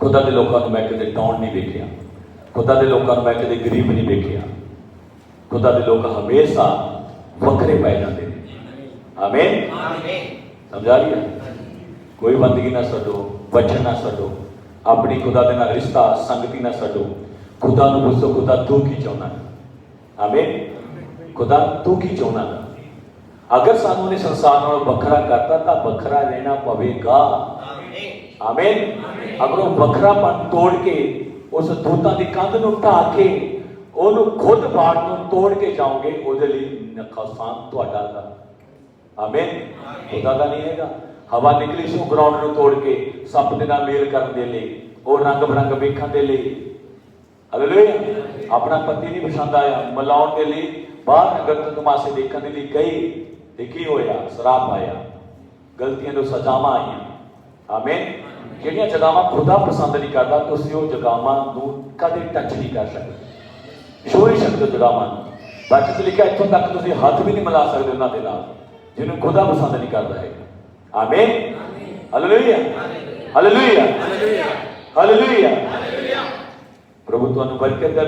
ਖੁਦਾ ਦੇ ਲੋਕਾਂ ਨੂੰ ਮੈਂ ਕਦੇ ਟੌਣ ਨਹੀਂ ਵੇਖਿਆ। ਖੁਦਾ ਦੇ ਲੋਕਾਂ ਨੂੰ ਮੈਂ ਕਦੇ ਗਰੀਬ ਨਹੀਂ ਵੇਖਿਆ। ਖੁਦਾ ਦੇ ਲੋਕ ਹਮੇਸ਼ਾ ਵੱਖਰੇ ਪੈ ਜਾਂਦੇ ਨੇ। ਆਮੀਨ ਸਮਝਾ ਰਹੀ ਹੈ ਕੋਈ ਬੰਦਗੀ ਨਾ ਛੱਡੋ ਵਚਨ ਨਾ ਛੱਡੋ। ਆਪਣੀ ਖੁਦਾ ਦੇ ਨਾਲ ਰਿਸ਼ਤਾ ਸੰਗਤੀ ਨਾ ਛੱਡੋ। ਖੁਦਾ ਨੂੰ ਪੁੱਛੋ ਖੁਦਾ ਤੂੰ ਕੀ ਚਾਹੁੰਦਾ? ਆਮੀਨ ਖੁਦਾ ਤੂੰ ਕੀ ਚਾਹੁੰਦਾ? ਅਗਰ ਸਾਨੂੰ ਨੇ ਸੰਸਾਰ ਨਾਲੋਂ ਵੱਖਰਾ ਕਰਤਾ ਤਾਂ ਵੱਖਰਾ ਰਹਿਣਾ ਪਵੇਗਾ। ਆਮੀਨ ਅਗਰ ਉਹ ਵੱਖਰਾਪਨ ਤੋੜ ਕੇ, ਉਸ ਦੂਤਾਂ ਦੀ ਕੰਧ ਨੂੰ ਢਾਹ ਕੇ, ਉਹਨੂੰ ਖੁਦ ਬਾੜ ਨੂੰ ਤੋੜ ਕੇ ਜਾਓਗੇ, ਉਹਦੇ ਲਈ ਨੁਕਸਾਨ ਤੁਹਾਡਾ ਦਾ। ਆਮੀਨ ਖੁਦਾ ਦਾ ਨਹੀਂ ਹੈਗਾ। ਹਵਾ ਨਿਕਲੀ ਸੀ ਗਰਾਊਂਡ ਨੂੰ ਤੋੜ ਕੇ, ਸੱਪ ਦੇ ਨਾਲ ਮੇਲ ਕਰਨ ਦੇ ਲਈ, ਉਹ ਰੰਗ ਬਰੰਗ ਵੇਖਣ ਦੇ ਲਈ। ਹਾਲੇਲੂਇਆ ਆਪਣਾ ਪਤੀ ਨਹੀਂ ਪਸੰਦ ਆਇਆ। ਮਿਲਾਉਣ ਦੇ ਲਈ, ਬਾਹਰ ਨਗਰ ਤੋਂ ਤਮਾਸ਼ੇ ਦੇਖਣ ਦੇ ਲਈ ਗਈ ਤੇ ਕੀ ਹੋਇਆ? ਸਰਾਪ ਆਇਆ ਗਲਤੀਆਂ ਤੋਂ ਸਜ਼ਾਵਾਂ ਆਈਆਂ। ਆਮੀਨ ਜਿਹੜੀਆਂ ਜਗਾਵਾਂ ਖੁਦਾ ਪਸੰਦ ਨਹੀਂ ਕਰਦਾ ਤੁਸੀਂ ਉਹ ਜਗਾਵਾਂ ਨੂੰ ਕਦੇ ਟੱਚ ਨਹੀਂ ਕਰ ਸਕਦੇ। ਛੂਹ ਨਹੀਂ ਸਕਦੇ ਜਗਾਵਾਂ ਨੂੰ। ਬਾਕੀ ਚ ਲਿਖਿਆ ਇੱਥੋਂ ਤੱਕ ਤੁਸੀਂ ਹੱਥ ਵੀ ਨਹੀਂ ਮਿਲਾ ਸਕਦੇ ਉਹਨਾਂ ਦੇ ਨਾਲ ਜਿਹਨੂੰ ਖੁਦਾ ਪਸੰਦ ਨਹੀਂ ਕਰਦਾ ਹੈ। ਆਮੀਨ ਹਾਲੇਲੂਇਆ ਹਾਲੇਲੂਇਆ ਹਾਲੇਲੂਇਆ ਪ੍ਰਭੂ ਤੁਹਾਨੂੰ ਬਰਕਤ ਦੇ